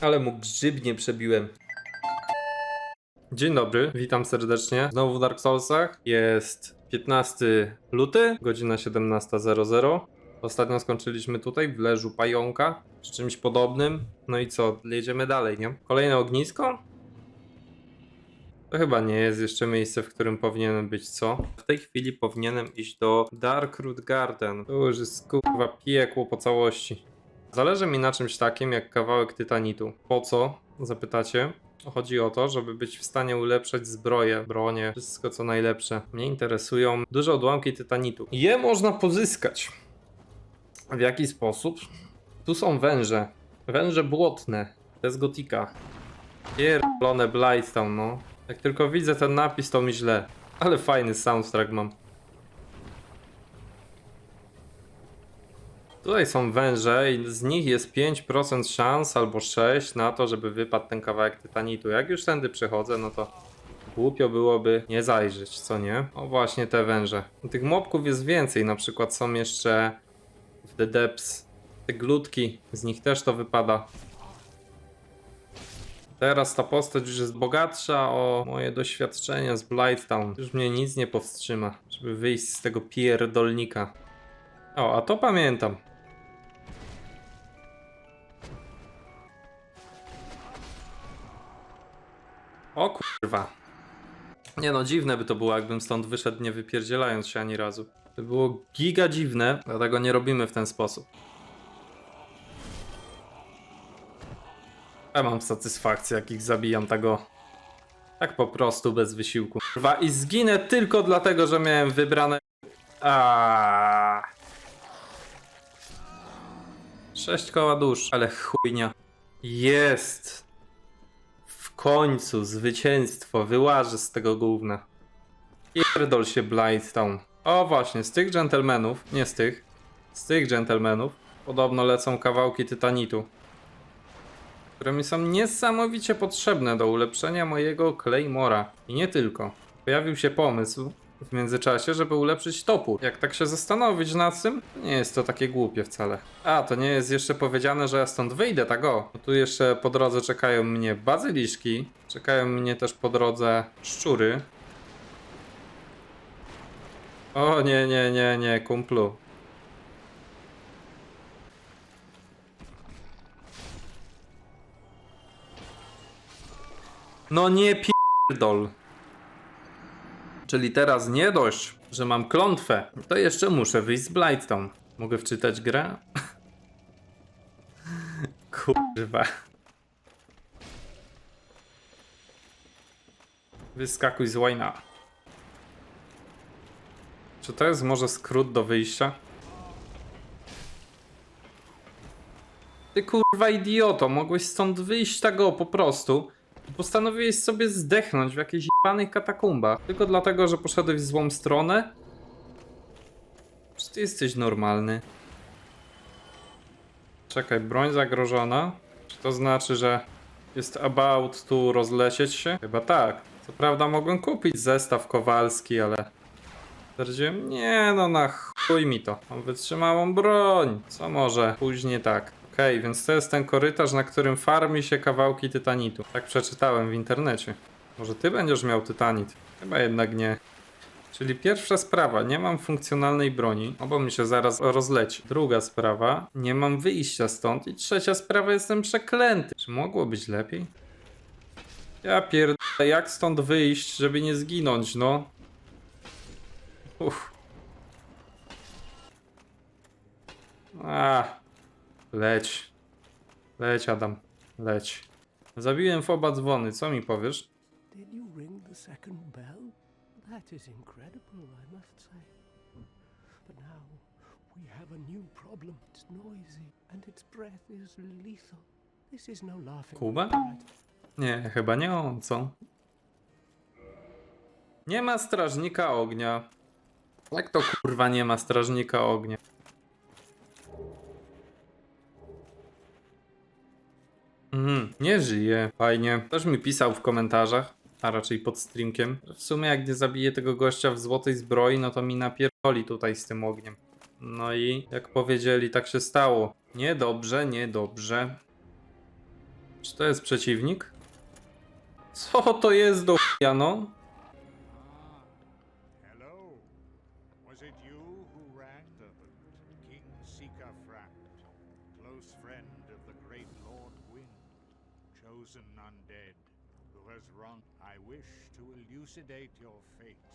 Ale mu grzyb nie przebiłem. Dzień dobry, witam serdecznie. Znowu w Dark Soulsach. Jest 15 luty, godzina 17.00. Ostatnio skończyliśmy tutaj w leżu pająka, czy czymś podobnym. No i co, jedziemy dalej, nie? Kolejne ognisko? To chyba nie jest jeszcze miejsce, w którym powinienem być, co? W tej chwili powinienem iść do Darkroot Garden. To już jest kurwa piekło po całości. Zależy mi na czymś takim jak kawałek tytanitu. Po co? Zapytacie. Chodzi o to, żeby być w stanie ulepszać zbroję, bronie, wszystko co najlepsze. Mnie interesują duże odłamki tytanitu. Je można pozyskać. W jaki sposób? Tu są węże. Węże błotne. To jest gotika. Pierdolone Blighttown, no. Jak tylko widzę ten napis, to mi źle. Ale fajny soundtrack mam. Tutaj są węże i z nich jest 5% szans albo 6 na to, żeby wypadł ten kawałek tytanitu. Jak już tędy przechodzę, no to głupio byłoby nie zajrzeć, co nie? O właśnie te węże. Tych mobków jest więcej, na przykład są jeszcze w The Depths te glutki, z nich też to wypada. Teraz ta postać już jest bogatsza o moje doświadczenia z Blighttown. Już mnie nic nie powstrzyma, żeby wyjść z tego pierdolnika. O, a to pamiętam. Kurwa. Nie no, dziwne by to było, jakbym stąd wyszedł nie wypierdzielając się ani razu. To było giga dziwne, dlatego nie robimy w ten sposób. Ja mam satysfakcję, jak ich zabijam tego. Tak po prostu, bez wysiłku. Kurwa, i zginę tylko dlatego, że miałem wybrane. Aaaa. Sześć koła dusz, ale chujnia. Jest. Końcu zwycięstwo. Wyłażę z tego gówna. Pierdol się Blighttown. O właśnie, z tych dżentelmenów, nie z tych, z tych dżentelmenów podobno lecą kawałki tytanitu które mi są niesamowicie potrzebne do ulepszenia mojego Claymora. I nie tylko. Pojawił się pomysł w międzyczasie, żeby ulepszyć topór. Jak tak się zastanowić nad tym, nie jest to takie głupie wcale. A, to nie jest jeszcze powiedziane, że ja stąd wyjdę, tak o. Bo tu jeszcze po drodze czekają mnie bazyliszki, czekają mnie też po drodze szczury. O nie, nie, nie, nie, kumplu. No nie pierdol. Czyli teraz nie dość, że mam klątwę, to jeszcze muszę wyjść z Blighttown. Mogę wczytać grę? Kurwa. Wyskakuj z łajna. Czy to jest może skrót do wyjścia? Ty kurwa idioto, mogłeś stąd wyjść tak o po prostu. Postanowiłeś sobie zdechnąć w jakichś jebanych katakumbach. Tylko dlatego, że poszedłeś w złą stronę? Czy ty jesteś normalny? Czekaj, broń zagrożona? Czy to znaczy, że jest about tu rozlecieć się? Chyba tak. Co prawda mogłem kupić zestaw kowalski, ale... Stwierdziłem, nie no na chuj mi to. Mam wytrzymałą broń. Co może później tak. Okej, więc to jest ten korytarz, na którym farmi się kawałki tytanitu. Tak przeczytałem w internecie. Może ty będziesz miał tytanit? Chyba jednak nie. Czyli pierwsza sprawa, nie mam funkcjonalnej broni, no bo mi się zaraz rozleci. Druga sprawa, nie mam wyjścia stąd. I trzecia sprawa, jestem przeklęty. Czy mogło być lepiej? Ja pierdolę, jak stąd wyjść, żeby nie zginąć, no? Uff. A, leć. Leć, Adam. Leć. Zabiłem w oba dzwony, co mi powiesz? Did you ring the second bell? That is incredible, I must say. But now we have a new problem. It's noisy, and its breath is lethal. This is no laughing. Kuba? Nie, chyba nie on, co? Nie ma strażnika ognia. Jak to kurwa nie ma strażnika ognia? Mhm, nie żyje. Fajnie. Ktoś mi pisał w komentarzach, a raczej pod streamkiem, w sumie jak nie zabiję tego gościa w złotej zbroi, no to mi napierdoli tutaj z tym ogniem. No i jak powiedzieli, tak się stało. Niedobrze, niedobrze. Czy to jest przeciwnik? Co to jest do chuja, no? Lord chosen undead, who has wronged. I wish to elucidate your fate.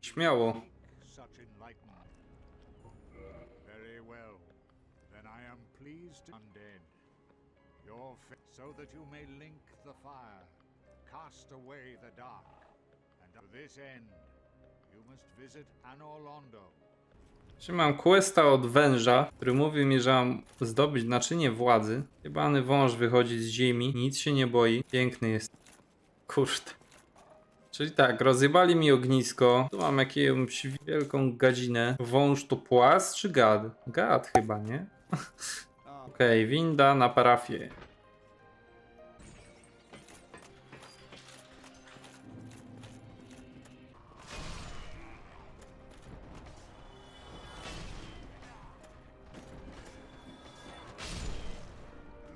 Śmiało. Such enlightenment. Very well. Then I am pleased undead. Your fa- so that you may link the fire, cast away the dark, and to this end you must visit Anor Londo. Czy mam questa od węża, który mówi mi, że mam zdobyć naczynie władzy. Jebany wąż wychodzi z ziemi, nic się nie boi. Piękny jest. Kurde. Czyli tak, rozjebali mi ognisko. Tu mam jakąś wielką gadzinę. Wąż to płas czy gad? Gad chyba, nie? Okej, winda na parafię.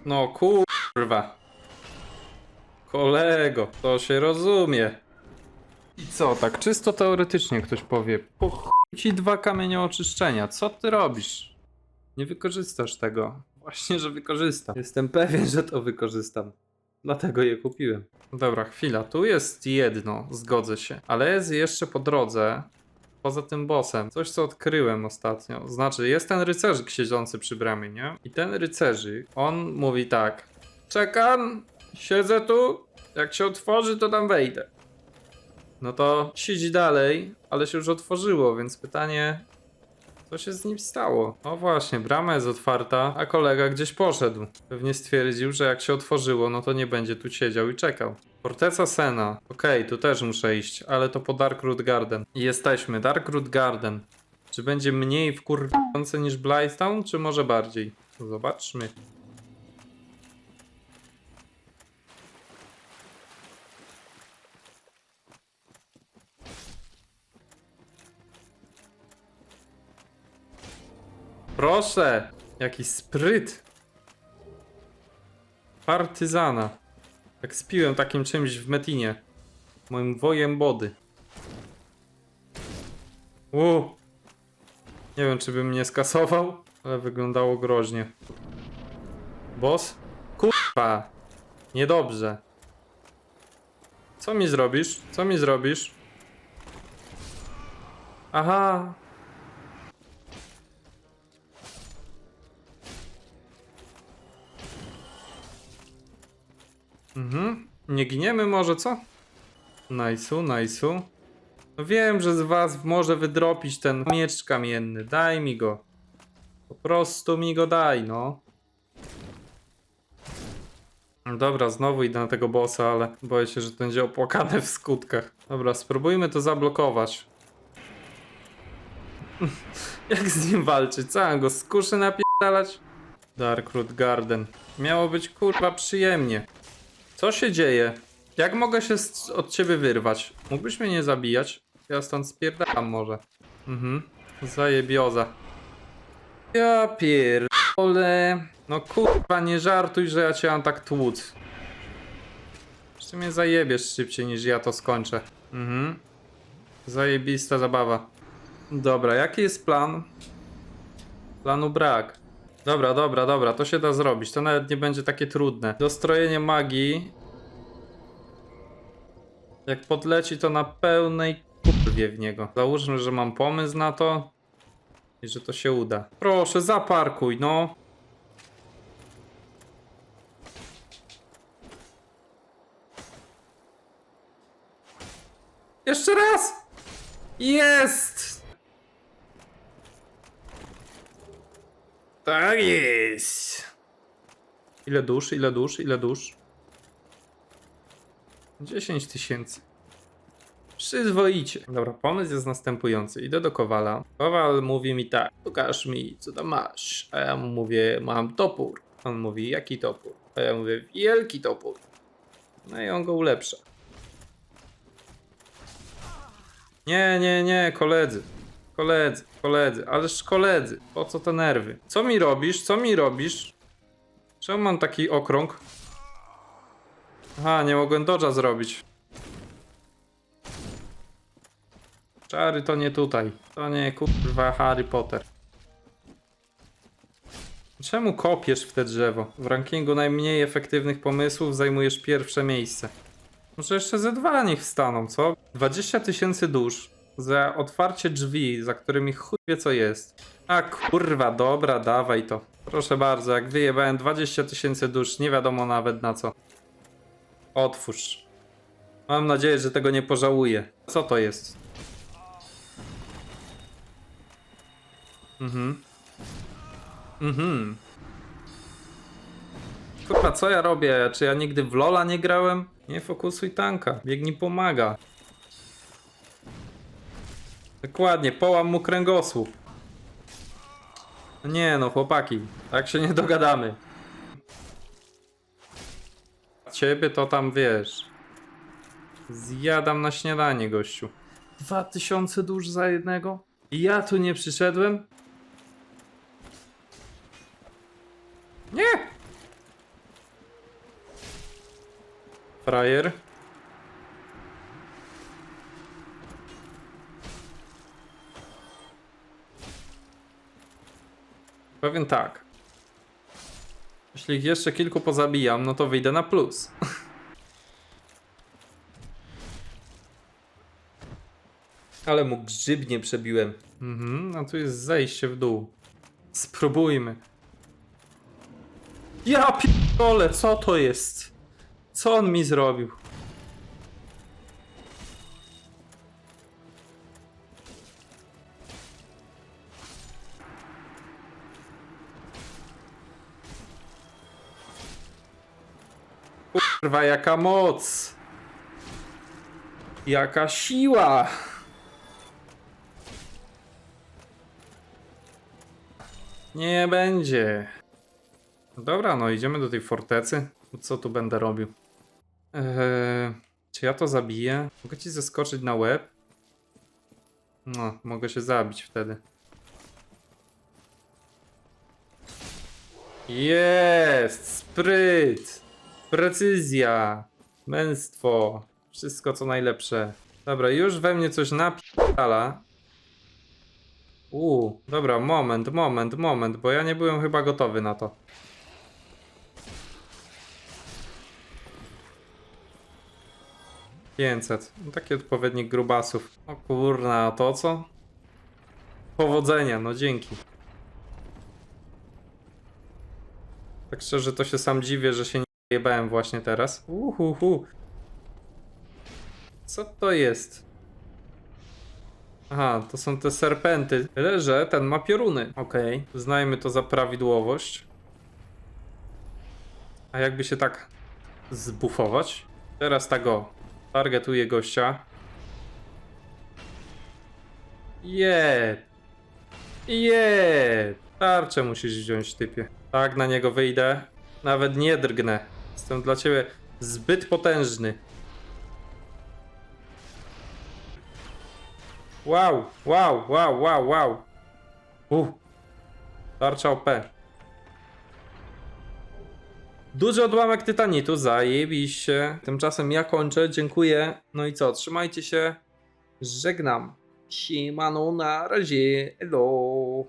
No kurwa. Kolego, to się rozumie. I co, tak czysto teoretycznie ktoś powie, po ci dwa kamienie oczyszczenia, co ty robisz? Nie wykorzystasz tego. Właśnie, że wykorzystam. Jestem pewien, że to wykorzystam. Dlatego je kupiłem. Dobra, chwila, tu jest jedno, zgodzę się. Ale jest jeszcze po drodze, poza tym bossem, coś co odkryłem ostatnio. Znaczy, jest ten rycerzyk siedzący przy bramie, nie? I ten rycerzyk, on mówi tak. Czekam, siedzę tu, jak się otworzy, to tam wejdę. No to siedzi dalej, ale się już otworzyło, więc pytanie, co się z nim stało? No właśnie, brama jest otwarta, a kolega gdzieś poszedł. Pewnie stwierdził, że jak się otworzyło, no to nie będzie tu siedział i czekał. Forteca Sena. Okej, tu też muszę iść, ale to po Darkroot Garden. I jesteśmy, Darkroot Garden. Czy będzie mniej wkurwiające niż Blighttown, czy może bardziej? Zobaczmy. Proszę! Jaki spryt! Partyzana. Jak spiłem takim czymś w Metinie. Moim wojem body. U. Nie wiem, czy bym mnie skasował, ale wyglądało groźnie. Boss? Kurwa! Niedobrze. Co mi zrobisz? Co mi zrobisz? Aha! Nie giniemy może, co? Najsu, najsu. No wiem, że z was może wydropić ten miecz kamienny. Daj mi go. Po prostu mi go daj, no. Dobra, znowu idę na tego bossa, ale boję się, że to będzie opłakane w skutkach. Dobra, spróbujmy to zablokować. Jak z nim walczyć? Co, go z kuszy napierdalać? Darkroot Garden. Miało być kurwa przyjemnie. Co się dzieje? Jak mogę się od ciebie wyrwać? Mógłbyś mnie nie zabijać? Ja stąd spierdalam może. Mhm. Zajebioza. Ja pierdolę. No kurwa, nie żartuj, że ja cię mam tak tłuc. Jeszcze mnie zajebiesz szybciej niż ja to skończę. Mhm. Zajebista zabawa. Dobra, jaki jest plan? Planu brak. Dobra, dobra, dobra, to się da zrobić. To nawet nie będzie takie trudne. Dostrojenie magii. Jak podleci, to na pełnej kurwie w niego. Załóżmy, że mam pomysł na to i że to się uda. Proszę, zaparkuj, no. Jeszcze raz! Jest! Tak jest. Ile dusz, ile dusz, ile dusz? 10 tysięcy. Przyzwoicie. Dobra, pomysł jest następujący. Idę do Kowala. Kowal mówi mi tak, pokaż mi, co tam masz. A ja mu mówię, mam topór. On mówi, jaki topór? A ja mówię, wielki topór. No i on go ulepsza. Nie, nie, nie, koledzy. Koledzy, koledzy, ależ koledzy, po co te nerwy? Co mi robisz? Co mi robisz? Czemu mam taki okrąg? Aha, nie mogłem dodża zrobić. Czary to nie tutaj. To nie kurwa Harry Potter. Czemu kopiesz w te drzewo? W rankingu najmniej efektywnych pomysłów zajmujesz pierwsze miejsce. Może jeszcze ze dwa niech wstaną, co? 20 tysięcy dusz za otwarcie drzwi, za którymi chuj wie co jest. A kurwa, dobra, dawaj to. Proszę bardzo, jak wyjebałem 20 tysięcy dusz, nie wiadomo nawet na co. Otwórz. Mam nadzieję, że tego nie pożałuję. Co to jest? Mhm. Mhm. Kurwa, co ja robię? Czy ja nigdy w Lola nie grałem? Nie fokusuj tanka. Biegnij pomaga. Dokładnie, połam mu kręgosłup. No Nie no, chłopaki, tak się nie dogadamy. Ciebie to tam wiesz. Zjadam na śniadanie, gościu. Dwa tysiące dusz za jednego? I ja tu nie przyszedłem? Nie! Frajer. Powiem tak. Jeśli ich jeszcze kilku pozabijam, no to wyjdę na plus. Ale mu grzybnie przebiłem. Mhm, a tu jest zejście w dół. Spróbujmy. Ja pierdolę, co to jest? Co on mi zrobił? Kurwa, jaka moc! Jaka siła! Nie będzie. Dobra, no idziemy do tej fortecy. Co tu będę robił? Eee, czy ja to zabiję? Mogę ci zeskoczyć na łeb? No, mogę się zabić wtedy. Jest! Spryt! Precyzja! Męstwo! Wszystko co najlepsze. Dobra, już we mnie coś napierdala. Uuu, dobra, moment, moment, moment, bo ja nie byłem chyba gotowy na to. Pięćset. No, taki odpowiednik grubasów. O kurna, a to co? Powodzenia, no dzięki. Tak szczerze to się sam dziwię, że się jebałem właśnie teraz. Uhuhu. Co to jest? Aha, to są te serpenty. Tyle, że ten ma pioruny. Okej, uznajmy to za prawidłowość. A jakby się tak zbufować? Teraz tak o. Targetuję gościa. Je. Je. Tarczę musisz wziąć, typie. Tak, na niego wyjdę. Nawet nie drgnę. Jestem dla ciebie zbyt potężny. Wow, wow, wow, wow, wow. Uh. Tarcza OP. Duży odłamek tytanitu, zajebiście. Tymczasem ja kończę, dziękuję. No i co, trzymajcie się. Żegnam. Siemano, na razie. Elo.